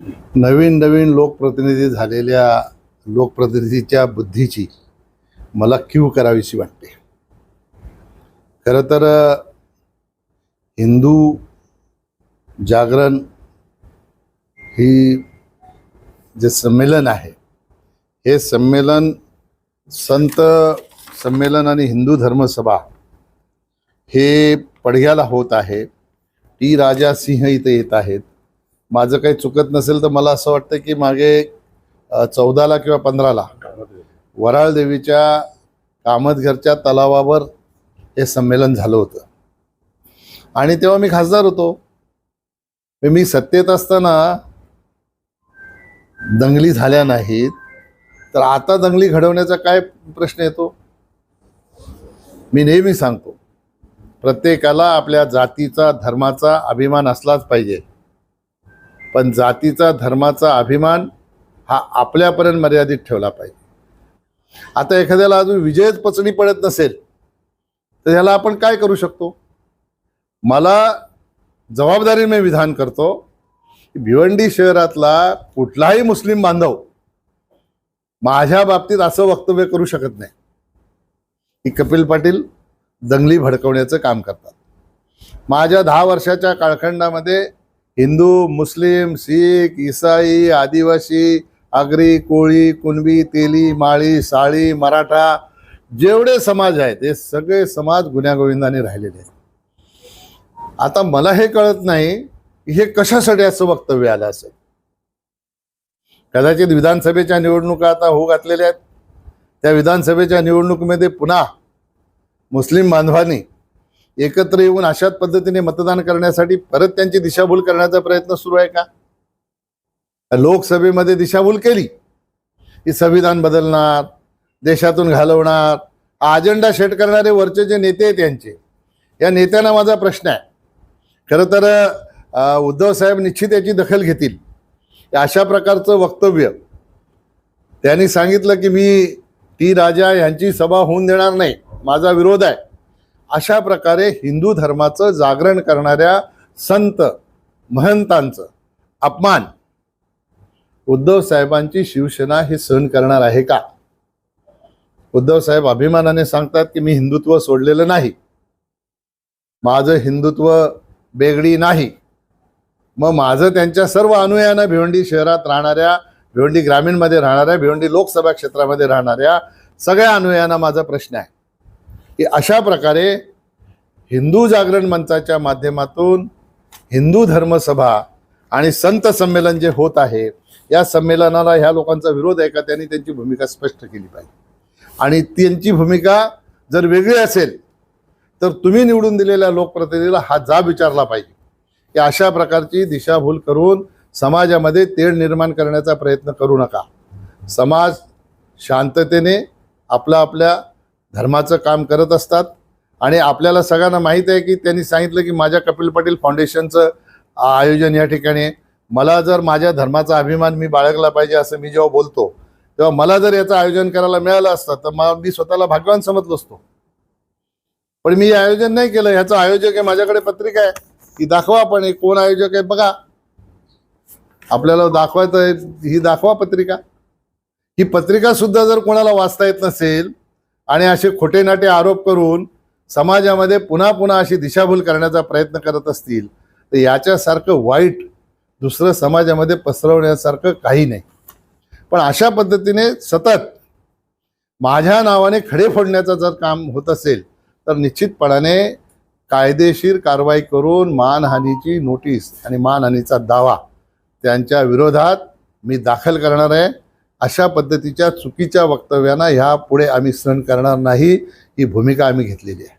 नवीन नवीन लोकप्रतिनिधी झालेल्या लोकप्रतिनिधीच्या बुद्धीची मला क्यू करावीशी वाटते. खरं तर हिंदू जागरण ही जे संमेलन आहे हे संमेलन संत संमेलन आणि हिंदू धर्मसभा हे पडघ्याला होत आहे. टी राजा सिंह इथे येत आहेत. माझं काही चुकत नसेल तर मला असं वाटतं की मागे चौदाला किंवा पंधराला वराळ देवीच्या कामतघरच्या तलावावर हे संमेलन झालं होतं. आणि तेव्हा मी खासदार होतो. मी सत्तेत असताना दंगली झाल्या नाहीत. तर आता दंगली घडवण्याचा काय प्रश्न येतो? मी नेहमी सांगतो प्रत्येकाला आपल्या जातीचा धर्माचा अभिमान असलाच पाहिजे. पण जातीचा धर्माचा अभिमान हा आपल्यापर्यंत मर्यादित ठेवला पाहिजे. आता एखाद्याला अजून विजयच पचणी पडत नसेल तर ह्याला आपण काय करू शकतो? मला जबाबदारीने विधान करतो भिवंडी शहरातला कुठलाही मुस्लिम बांधव माझ्या बाबतीत असं वक्तव्य करू शकत नाही. की कपिल पाटील दंगली भडकवण्याचं काम करतात. माझ्या दहा वर्षाच्या काळखंडामध्ये हिंदू मुस्लिम शीख इसाई आदिवासी आगरी कोळी कुणबी तेली माळी साळी मराठा जेवढे समाज आहेत हे सगळे समाज गुन्ह्यागोविंदाने राहिलेले आहेत. आता मला हे कळत नाही हे कशासाठी असं वक्तव्य आलं असेल. कदाचित विधानसभेच्या निवडणुका आता होऊ घातलेल्या आहेत. त्या विधानसभेच्या निवडणुकीमध्ये पुन्हा मुस्लिम बांधवांनी एकत्र येऊन अशाच पद्धतीने मतदान करण्यासाठी परत त्यांची दिशाभूल करण्याचा प्रयत्न सुरू आहे का? लोकसभेमध्ये दिशाभूल केली की संविधान बदलणार देशातून घालवणार अजेंडा सेट करणारे वरचे जे नेते आहेत त्यांचे या नेत्यांना माझा प्रश्न आहे. खरं तर उद्धव साहेब निश्चित याची दखल घेतील. अशा प्रकारचं वक्तव्य त्यांनी सांगितलं की मी टी राजा यांची सभा होऊन देणार नाही. माझा विरोध आहे. अशा प्रकारे हिंदू धर्माचं जागरण करणाऱ्या संत महंतांचं अपमान उद्धव साहेबांची शिवसेना हे सहन करणार आहे का? उद्धव साहेब अभिमानाने सांगतात की मी हिंदुत्व सोडलेलं नाही. माझं हिंदुत्व बेगडी नाही. मग माझं त्यांच्या सर्व अनुयायांना भिवंडी शहरात राहणाऱ्या भिवंडी ग्रामीणमध्ये राहणाऱ्या भिवंडी लोकसभा क्षेत्रामध्ये राहणाऱ्या सगळ्या अनुयायांना माझा प्रश्न आहे. की अशा प्रकारे हिंदू जागरण मंचाच्या माध्यमातून हिंदू धर्मसभा आणि संत संमेलन जे होत आहे या संमेलनाला ह्या लोकांचा विरोध आहे का? त्यांनी त्यांची भूमिका स्पष्ट केली पाहिजे. आणि त्यांची भूमिका जर वेगळी असेल तर तुम्ही निवडून दिलेल्या लोकप्रतिनिधीला हा जाब विचारला पाहिजे. की अशा प्रकारची दिशाभूल करून समाजामध्ये तेढ निर्माण करण्याचा प्रयत्न करू नका. समाज शांततेने आपल्या आपल्या धर्माचं काम करत असतात. आणि आपल्याला सगळ्यांना माहीत आहे की त्यांनी सांगितलं की माझ्या कपिल पाटील फाउंडेशनचं आयोजन या ठिकाणी मला जर माझ्या धर्माचा अभिमान मी बाळगला पाहिजे असं मी जेव्हा बोलतो तेव्हा मला जर याचं आयोजन करायला मिळालं असतं तर मग मी स्वतःला भाग्यवान समजलो असतो. पण मी हे आयोजन नाही केलं. ह्याचं आयोजक आहे माझ्याकडे पत्रिका आहे. ती दाखवा पण हे कोण आयोजक आहे बघा. आपल्याला दाखवायचं आहे ही दाखवा पत्रिका. ही पत्रिका सुद्धा जर कोणाला वाचता येत नसेल आणि असे खोटे नाटे आरोप करून समाजामध्ये पुन्हा पुन्हा अशी दिशाभूल करण्याचा प्रयत्न करत असतील तर याच्यासारखं वाईट दुसरं समाजामध्ये पसरवण्यासारखं काही नाही. पण अशा पद्धतीने सतत माझ्या नावाने खडे फोडण्याचं जर काम होत असेल तर निश्चितपणाने कायदेशीर कारवाई करून मानहानीची नोटीस आणि मानहानीचा दावा त्यांच्या विरोधात मी दाखल करणार आहे. अशा पद्धतीच्या चुकीच्या वक्तव्यांना ह्या पुढे आम्ही सहन करणार नाही ही भूमिका आम्ही घेतलेली आहे.